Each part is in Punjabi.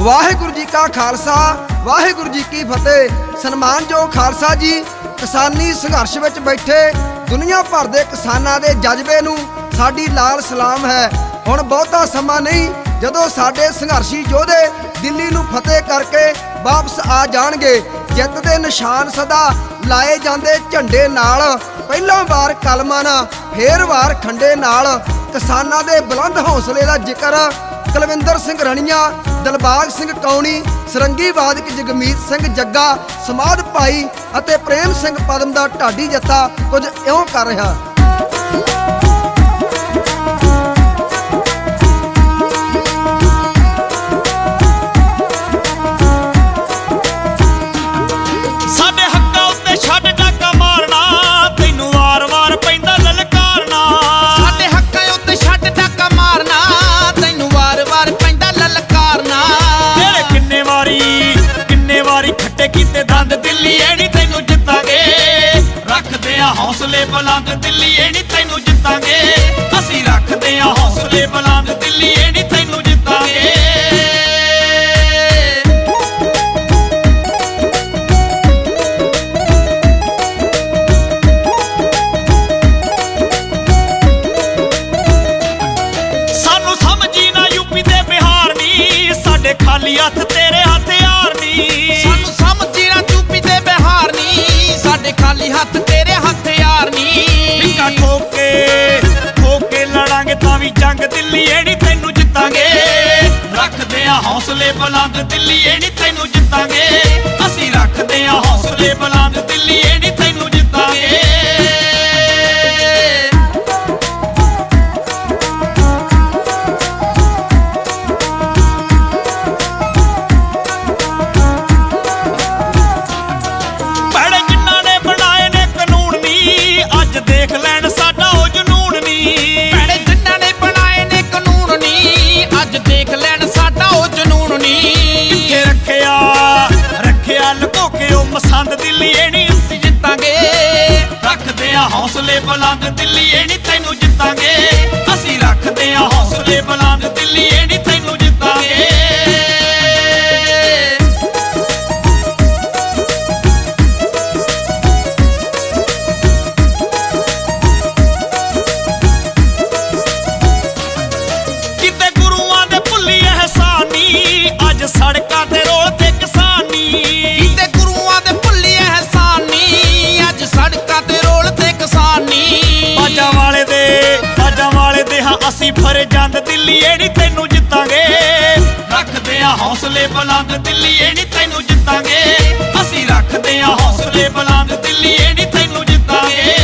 ਵਾਹਿਗੁਰੂ ਜੀ ਕਾ ਖਾਲਸਾ, ਵਾਹਿਗੁਰੂ ਜੀ ਕੀ ਫਤਿਹ। ਸਨਮਾਨਯੋਗ ਖਾਲਸਾ ਜੀ, ਕਿਸਾਨੀ ਸੰਘਰਸ਼ ਵਿੱਚ ਬੈਠੇ, ਦੁਨੀਆ ਭਰ ਦੇ ਕਿਸਾਨਾਂ ਦੇ ਜਜ਼ਬੇ ਨੂੰ ਸਾਡੀ ਲਾਲ ਸਲਾਮ ਹੈ। ਹੁਣ ਬਹੁਤਾ ਸਮਾਂ ਨਹੀਂ, ਜਦੋਂ ਸਾਡੇ ਸੰਘਰਸ਼ੀ ਯੋਧੇ ਦਿੱਲੀ ਨੂੰ ਫਤਿਹ ਕਰਕੇ ਵਾਪਸ ਆ ਜਾਣਗੇ, ਜਿੱਤ ਦੇ ਨਿਸ਼ਾਨ ਸਦਾ ਲਾਏ ਜਾਂਦੇ ਝੰਡੇ ਨਾਲ। ਪਹਿਲਾਂ ਵਾਰ ਕਲਮਾਂ ਨਾਲ, ਫੇਰ ਵਾਰ ਖੰਡੇ ਨਾਲ। ਕਿਸਾਨਾਂ ਦੇ ਬੁਲੰਦ ਹੌਸਲੇ ਦਾ ਜ਼ਿਕਰ ਕਲਵਿੰਦਰ ਸਿੰਘ ਰਣੀਆਂ, ਦਲਬਾਗ ਸਿੰਘ ਕੌਣੀ ਸਰੰਗੀ ਵਾਦਕ ਜਗਮੀਤ ਸਿੰਘ ਜੱਗਾ ਸਮਾਧ ਭਾਈ ਅਤੇ ਪ੍ਰੇਮ ਸਿੰਘ ਪਦਮ ਦਾ ਢਾਡੀ ਜੱਥਾ ਕੁਝ ਇਉਂ ਕਰ ਰਿਹਾ। ਖੱਟੇ ਦੰਦ ਦਿੱਲੀ ਐ ਤੈਨੂੰ ਜਿੱਤਾਂਗੇ। ਰੱਖਦੇ ਆ ਹੌਸਲੇ ਬੁਲੰਦ ਦਿੱਲੀ ਐ ਤੈਨੂੰ ਜਿੱਤਾਂਗੇ। ਅਸੀਂ ਰੱਖਦੇ ਆ ਹੌਸਲੇ ਬੁਲੰਦ ਦਿੱਲੀ ਐ ਤੈਨੂੰ ਜਿੱਤਾਂਗੇ। ਸਾਨੂੰ ਸਮਝੀ ਨਾ ਯੂਪੀ ਤੇ ਬਿਹਾਰ ਦੀ, ਸਾਡੇ ਖਾਲੀ ਹੱਥ ਤੇਰੇ ਹਥਿਆਰ ਦੀ। ਨੀ ਖਾਲੀ ਹੱਥ, ਤੇਰੇ ਹੱਥ ਯਾਰ ਟਿੱਕਾ ਠੋਕ ਕੇ ਠੋਕ ਲੜਾਂਗੇ ਤਾਂ ਵੀ ਜੰਗ ਦਿੱਲੀ ਏ ਤੈਨੂੰ ਜਿੱਤਾਂਗੇ। ਰੱਖਦੇ ਆ ਹੌਸਲੇ ਬੁਲੰਦ ਦਿੱਲੀ ਏ ਤੈਨੂੰ ਜਿੱਤਾਂਗੇ। ਅਸੀਂ ਰੱਖਦੇ ਆ ਹੌਸਲੇ ਬੁਲੰਦ ਦਿੱਲੀ ਏ ਮਸੰਦ ਦਿੱਲੀ ਏ ਅਸੀਂ ਜਿੱਤਾਂਗੇ। ਰੱਖਦੇ ਆ ਹੌਸਲੇ ਬੁਲੰਦ ਦਿੱਲੀ ਏ ਤੈਨੂੰ ਜਿੱਤਾਂਗੇ। ਅਸੀਂ ਰੱਖਦੇ ਆ ਹੌਸਲੇ ਬੁਲੰਦ ਦਿੱਲੀ ਏ ਦਿੱਲੀ ਏ ਤੈਨੂੰ ਜਿੱਤਾਂਗੇ। ਰੱਖਦੇ ਆ ਹੌਸਲੇ ਬੁਲੰਦ ਦਿੱਲੀ ਏ ਤੈਨੂੰ ਜਿੱਤਾਂਗੇ। ਅਸੀਂ ਰੱਖਦੇ ਆ ਹੌਸਲੇ ਬੁਲੰਦ ਦਿੱਲੀ ਏ ਤੈਨੂੰ ਜਿੱਤਾਂਗੇ।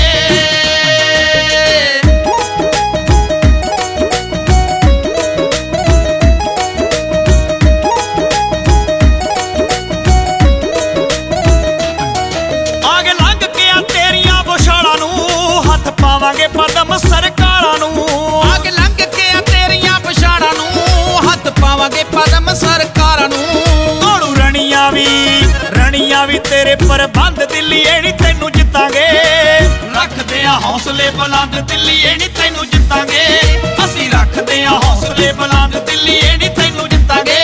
ਆਗੇ ਲੰਘ ਕੇ ਆ ਤੇਰੀਆਂ ਬੁਛਾੜਾਂ ਨੂੰ, ਹੱਥ ਪਾਵਾਂਗੇ ਪਦਮ ਸਰਕਾਰਾਂ ਨੂੰ। ਤੇਰੇ ਪ੍ਰਬੰਧ ਦਿੱਲੀ ਏ ਨੀ ਤੈਨੂੰ ਜਿੱਤਾਂਗੇ। ਰੱਖਦੇ ਆ ਹੌਸਲੇ ਬੁਲੰਦ ਦਿੱਲੀ ਏ ਨੀ ਤੈਨੂੰ ਜਿੱਤਾਂਗੇ। ਅਸੀਂ ਰੱਖਦੇ ਆ ਹੌਸਲੇ ਬੁਲੰਦ ਦਿੱਲੀ ਏ ਨੀ ਤੈਨੂੰ ਜਿੱਤਾਂਗੇ।